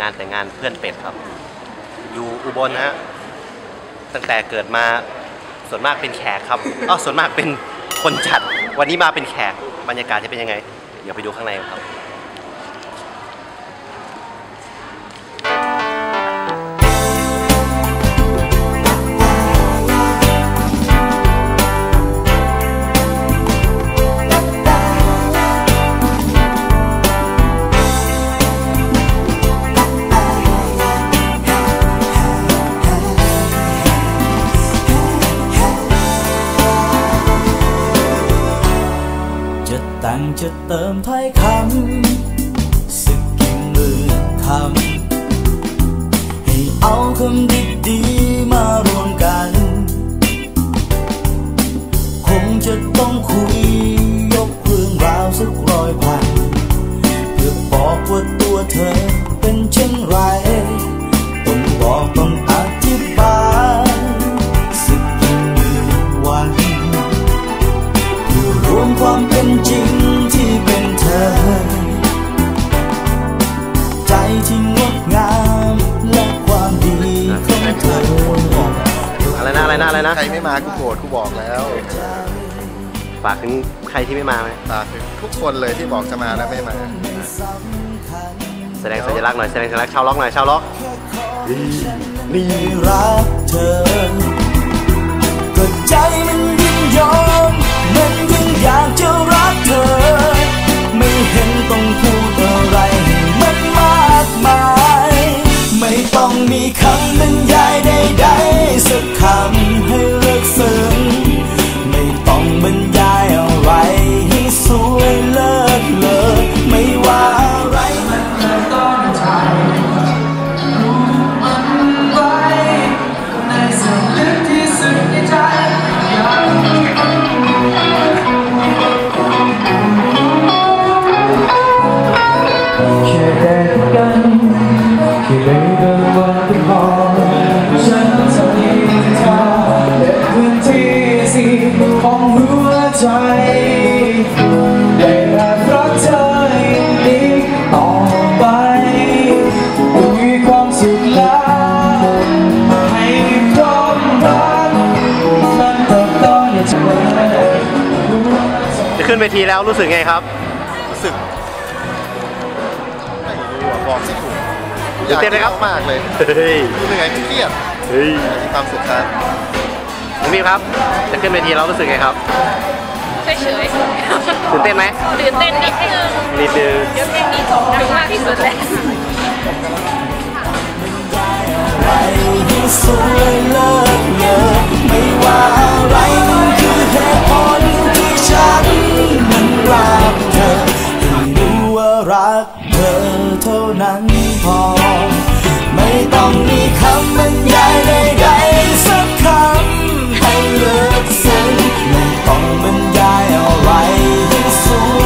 งานแต่งงานเพื่อนเป็ดครับ อยู่อุบลนะฮะตั้งแต่เกิดมาส่วนมากเป็นแขกครับอ๋อส่วนมากเป็นคนจัด วันนี้มาเป็นแขกบรรยากาศจะเป็นยังไง เดี๋ยวไปดูข้างในกันครับ แต่งจะเติมถ้อยคำสึกกี่หมื่นคำให้เอาคำดีๆมารวมกัน คงจะต้องคุยยกเรื่องราวสักร้อยพันเพื่อบอกว่าตัวเธอ อะไรนะอะไรนะอะไรนะ ใครไม่มากูโกรธกูบอกแล้ว ฝากถึงใครที่ไม่มาไหมฝากถึงทุกคนเลยที่บอกจะมาแล้วไม่มา แสดงสัญลักษณ์หน่อยแสดงสัญลักษณ์ชาวล็อกหน่อยชาวล็อก นี่รักเธอก็ใจมันยิ่งยอมมันยิ่งอยากจะรักเธอ ไม่เห็นต้องพูด ของหัวใจได้แอบรักเธออย่างนี้ต่อไปมีความสุขแล้วให้พร้อมรักมันเติบโตในใจจะขึ้นเวทีแล้วรู้สึกไงครับ รู้สึกไม่รู้อะบอกไม่ถูกกูอตื่ยานกเต้นไหมครับมากเลย เฮ้ยกูเหนื่อยกูเครียดเฮ้ยมีความสุขครับ น้องพี่ครับ จะขึ้นเวทีแล้วรู้สึกไงครับเฉยตื่นเต้นไหมๆตื่นเต้นนิดนึงนิดนึงเดี๋ยวเพลงนี้ส่งดังมากที่สุดแล้วไปให้สวยเลิศเลอไม่ว่าอะไรมันคือเหตุผลที่ฉันมันรักเธอให้รู้ว่ารักเธอเท่านั้นพอ ไม่ต้องมีคำบรรยายใดๆสักคำให้ เลิกซึ้งไม่ต้องบรรยายอะไรให้สวย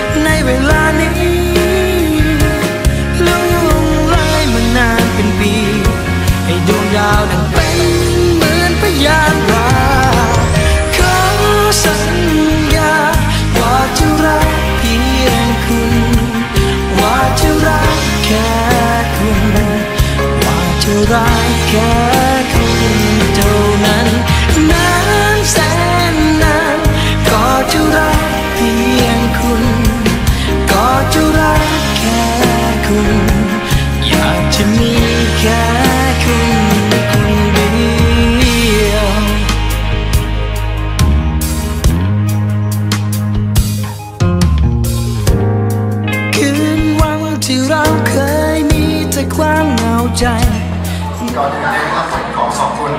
ก่อนอื่นเลยครับผมขอขอบคุณ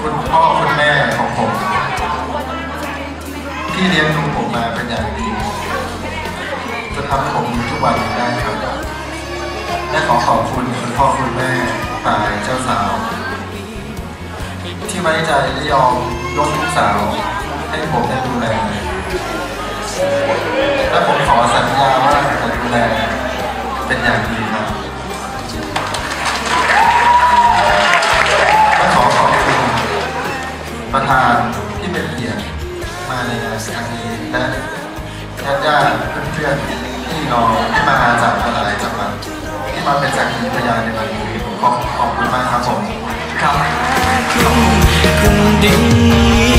คุณพ่อคุณแม่ของผม ที่เลี้ยงดูผมมาเป็นอย่างดีจนทำให้ผมทุกวันนี้ได้ครับ และขอขอบคุณคุณพ่อคุณแม่ฝ่ายเจ้าสาว ที่ไว้ใจและยอมยกลูกสาวให้ผมได้ดูแล ยังนี้และญาติญาติเพื่อนๆพี่น้องที่มาจากหลายจังหวัดที่มาเป็นสักขีพยานในวันนี้ผมขอขอบคุณมากครับผมครับคนดี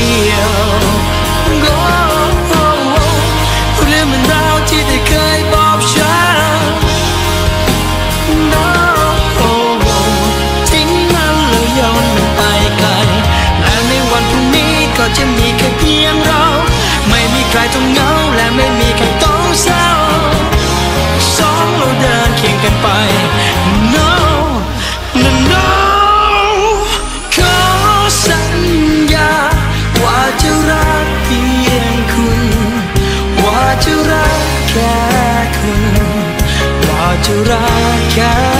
จะรักกัน